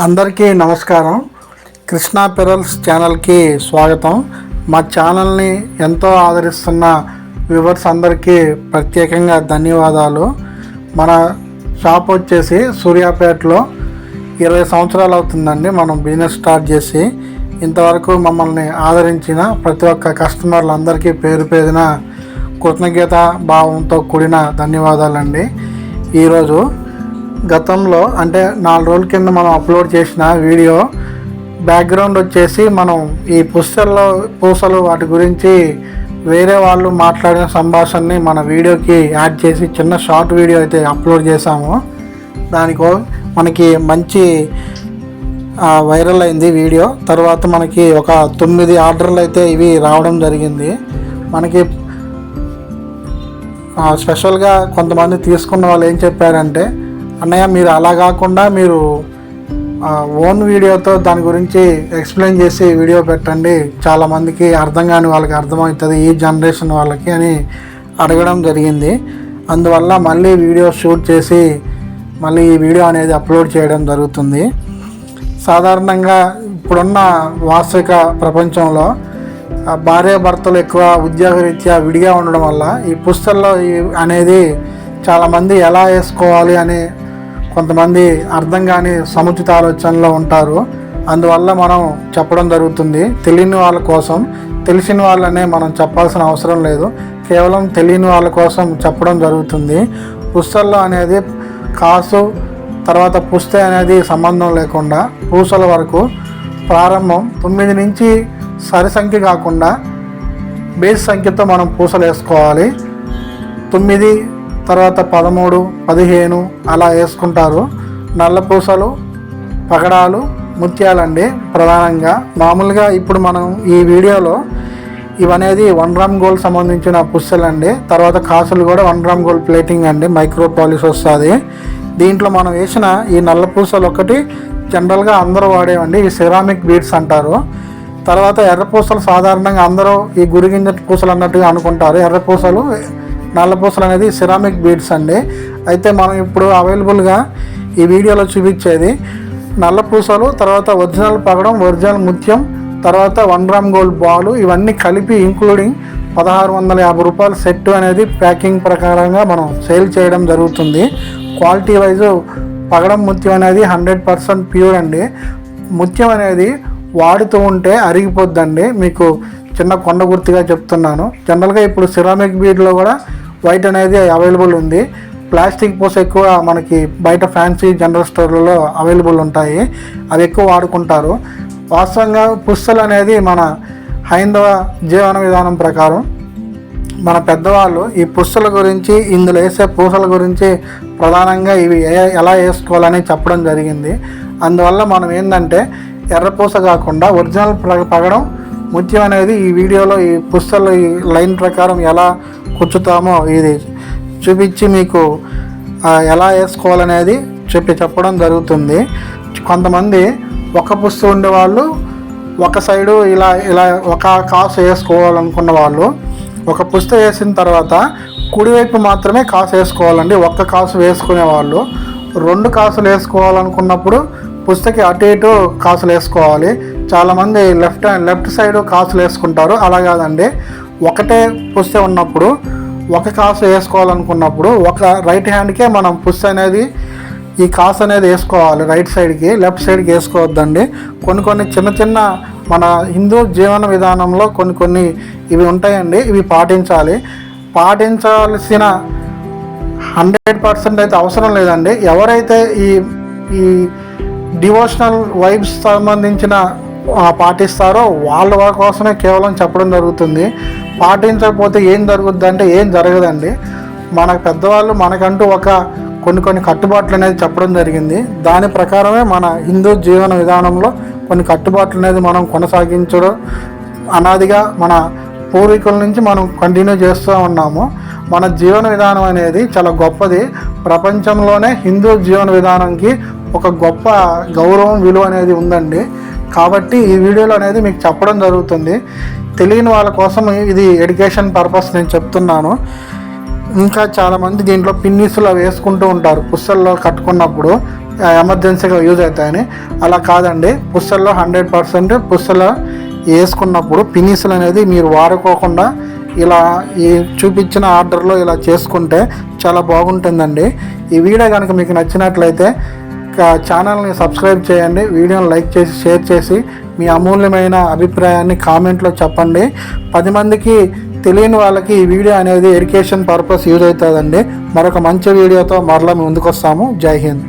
అందరికీ నమస్కారం. కృష్ణా పెరల్స్ ఛానల్కి స్వాగతం. మా ఛానల్ని ఎంతో ఆదరిస్తున్న వ్యూవర్స్ అందరికీ ప్రత్యేకంగా ధన్యవాదాలు. మన షాప్ వచ్చేసి సూర్యాపేటలో ఇరవై సంవత్సరాలు అవుతుందండి మనం బిజినెస్ స్టార్ట్ చేసి. ఇంతవరకు మమ్మల్ని ఆదరించిన ప్రతి ఒక్క కస్టమర్లందరికీ పేరు పేరున కృతజ్ఞత భావంతో కూడిన ధన్యవాదాలండి. ఈరోజు గతంలో అంటే నాలుగు రోజుల కింద మనం అప్లోడ్ చేసిన వీడియో బ్యాక్గ్రౌండ్ వచ్చేసి మనం ఈ పుస్తల్లో పూసలు వాటి గురించి వేరే వాళ్ళు మాట్లాడిన సంభాషణని మన వీడియోకి యాడ్ చేసి చిన్న షార్ట్ వీడియో అయితే అప్లోడ్ చేశాము. దానికో మనకి మంచి వైరల్ అయింది వీడియో. తర్వాత మనకి ఒక తొమ్మిది ఆర్డర్లు అయితే ఇవి రావడం జరిగింది. మనకి స్పెషల్గా కొంతమంది తీసుకున్న వాళ్ళు ఏం చెప్పారంటే అన్నయ్య మీరు అలా కాకుండా మీరు ఓన్ వీడియోతో దాని గురించి ఎక్స్ప్లెయిన్ చేసి వీడియో పెట్టండి. చాలామందికి అర్థం కాని వాళ్ళకి అర్థమవుతుంది ఈ జనరేషన్ వాళ్ళకి అని అడగడం జరిగింది. అందువల్ల మళ్ళీ వీడియో షూట్ చేసి మళ్ళీ ఈ వీడియో అనేది అప్లోడ్ చేయడం జరుగుతుంది. సాధారణంగా ఇప్పుడున్న వాస్తవిక ప్రపంచంలో భార్యాభర్తలు భార్య భర్తలు ఎక్కువ ఉద్యోగరీత్యా విడిగా ఉండడం వల్ల ఈ పుస్తల్లో అనేది చాలామంది ఎలా వేసుకోవాలి అని కొంతమంది అర్థం కాని సముచిత ఆలోచనలో ఉంటారు. అందువల్ల మనం చెప్పడం జరుగుతుంది. తెలియని వాళ్ళ కోసం తెలిసిన వాళ్ళనే మనం చెప్పాల్సిన అవసరం లేదు. కేవలం తెలియని వాళ్ళ కోసం చెప్పడం జరుగుతుంది. పుస్తల్లో అనేది కాసు తర్వాత పుస్తే అనేది సంబంధం లేకుండా పూసల వరకు ప్రారంభం తొమ్మిది నుంచి సరి సంఖ్య కాకుండా బేస్ సంఖ్యతో మనం పూసలు వేసుకోవాలి. తొమ్మిది తర్వాత పదమూడు పదిహేను అలా వేసుకుంటారు. నల్లపూసలు పగడాలు ముత్యాలండి ప్రధానంగా. మామూలుగా ఇప్పుడు మనం ఈ వీడియోలో ఇవనేది వన్ గ్రామ్ గోల్డ్ సంబంధించిన పుస్తలండి. తర్వాత కాసులు కూడా వన్ గ్రామ్ గోల్డ్ ప్లేటింగ్ అండి మైక్రో పాలిష్ వస్తుంది. దీంట్లో మనం వేసిన ఈ నల్ల పూసలు ఒకటి జనరల్గా అందరూ వాడేవండి ఈ సిరామిక్ బీడ్స్ అంటారు. తర్వాత ఎర్ర పూసలు సాధారణంగా అందరూ ఈ గురిగింజ పూసలు అన్నట్టుగా అనుకుంటారు. ఎర్ర పూసలు నల్ల పూసలు అనేది సిరామిక్ బీడ్స్ అండి. అయితే మనం ఇప్పుడు అవైలబుల్గా ఈ వీడియోలో చూపించేది నల్ల పూసలు తర్వాత ఒరిజినల్ పగడం ఒరిజినల్ ముత్యం తర్వాత వన్ గ్రామ్ గోల్డ్ బాల్ ఇవన్నీ కలిపి ఇంక్లూడింగ్ పదహారు వందల యాభై రూపాయల సెట్ అనేది ప్యాకింగ్ ప్రకారంగా మనం సేల్ చేయడం జరుగుతుంది. క్వాలిటీ వైజ్ పగడం ముత్యం అనేది హండ్రెడ్ పర్సెంట్ ప్యూర్ అండి. ముత్యం అనేది వాడుతూ ఉంటే అరిగిపోద్దండి. మీకు చిన్న కొండ గుర్తుగా చెప్తున్నాను. జనరల్గా ఇప్పుడు సిరామిక్ బీడ్లో కూడా వైట్ అనేది అవైలబుల్ ఉంది. ప్లాస్టిక్ పూస ఎక్కువ మనకి బయట ఫ్యాన్సీ జనరల్ స్టోర్లలో అవైలబుల్ ఉంటాయి. అవి ఎక్కువ వాడుకుంటారు. వాస్తవంగా పుస్తలు అనేది మన హైందవ జీవన విధానం ప్రకారం మన పెద్దవాళ్ళు ఈ పుస్తల గురించి ఇందులో వేసే పూసల గురించి ప్రధానంగా ఇవి ఏ- ఎలా వేసుకోవాలని చెప్పడం జరిగింది. అందువల్ల మనం ఏంటంటే ఎర్రపూస కాకుండా ఒరిజినల్ పగడం ముత్యం అనేది ఈ వీడియోలో ఈ పుస్తలు ఈ లైన్ ప్రకారం ఎలా కూర్చుతామో ఇది చూపించి మీకు ఎలా వేసుకోవాలనేది చెప్పి చెప్పడం జరుగుతుంది. కొంతమంది ఒక పుస్తు ఉండేవాళ్ళు ఒక సైడు ఇలా ఇలా ఒక కాసు వేసుకోవాలనుకున్న వాళ్ళు ఒక పుస్తకం వేసిన తర్వాత కుడివైపు మాత్రమే కాసు వేసుకోవాలండి. ఒక్క కాసు వేసుకునే వాళ్ళు రెండు కాసులు వేసుకోవాలనుకున్నప్పుడు పుస్తకి అటు ఇటు కాసులు వేసుకోవాలి. చాలామంది లెఫ్ట్ లెఫ్ట్ సైడ్ కాసులు వేసుకుంటారు. అలా కాదండి. ఒకటే పుస్తే ఉన్నప్పుడు ఒక కాసు వేసుకోవాలనుకున్నప్పుడు ఒక రైట్ హ్యాండ్కే మనం పుస్తకం అనేది ఈ కాసు అనేది వేసుకోవాలి. రైట్ సైడ్కి లెఫ్ట్ సైడ్కి వేసుకోవద్దండి. కొన్ని కొన్ని చిన్న చిన్న మన హిందూ జీవన విధానంలో కొన్ని కొన్ని ఇవి ఉంటాయండి. ఇవి పాటించాలి. పాటించాల్సిన హండ్రెడ్ పర్సెంట్ అయితే అవసరం లేదండి. ఎవరైతే ఈ ఈ డివోషనల్ వైబ్స్ సంబంధించిన పాటిస్తారో వాళ్ళ కోసమే కేవలం చెప్పడం జరుగుతుంది. పాటించకపోతే ఏం జరుగుద్ది అంటే ఏం జరగదండి. మన పెద్దవాళ్ళు మనకంటూ ఒక కొన్ని కొన్ని కట్టుబాట్లు అనేది చెప్పడం జరిగింది. దాని ప్రకారమే మన హిందూ జీవన విధానంలో కొన్ని కట్టుబాట్లు అనేది మనం కొనసాగించడం అనాదిగా మన పూర్వీకుల నుంచి మనం కంటిన్యూ చేస్తూ ఉన్నాము. మన జీవన విధానం అనేది చాలా గొప్పది. ప్రపంచంలోనే హిందూ జీవన విధానంకి ఒక గొప్ప గౌరవం విలువ అనేది ఉందండి. కాబట్టి ఈ వీడియోలో అనేది మీకు చెప్పడం జరుగుతుంది. తెలియని వాళ్ళ కోసం ఇది ఎడ్యుకేషన్ పర్పస్ నేను చెప్తున్నాను. ఇంకా చాలామంది దీంట్లో పిన్నిస్లు అవి వేసుకుంటూ ఉంటారు. పుస్తల్లో కట్టుకున్నప్పుడు ఎమర్జెన్సీగా యూజ్ అవుతాయని. అలా కాదండి. పుస్తల్లో హండ్రెడ్ పర్సెంట్ పుస్తలో వేసుకున్నప్పుడు పినిసులు అనేది మీరు వాడుకోకుండా ఇలా ఈ చూపించిన ఆర్డర్లో ఇలా చేసుకుంటే చాలా బాగుంటుందండి. ఈ వీడియో కనుక మీకు నచ్చినట్లయితే ఛానల్ని సబ్స్క్రైబ్ చేయండి వీడియోని లైక్ చేసి షేర్ చేసి మీ అమూల్యమైన అభిప్రాయాన్ని కామెంట్లో చెప్పండి. పది మందికి తెలియని వాళ్ళకి ఈ వీడియో అనేది ఎడ్యుకేషన్ పర్పస్ యూజ్ అవుతుందండి. మరొక మంచి వీడియోతో మరలా మీ ముందుకు వస్తాము జై హింద్.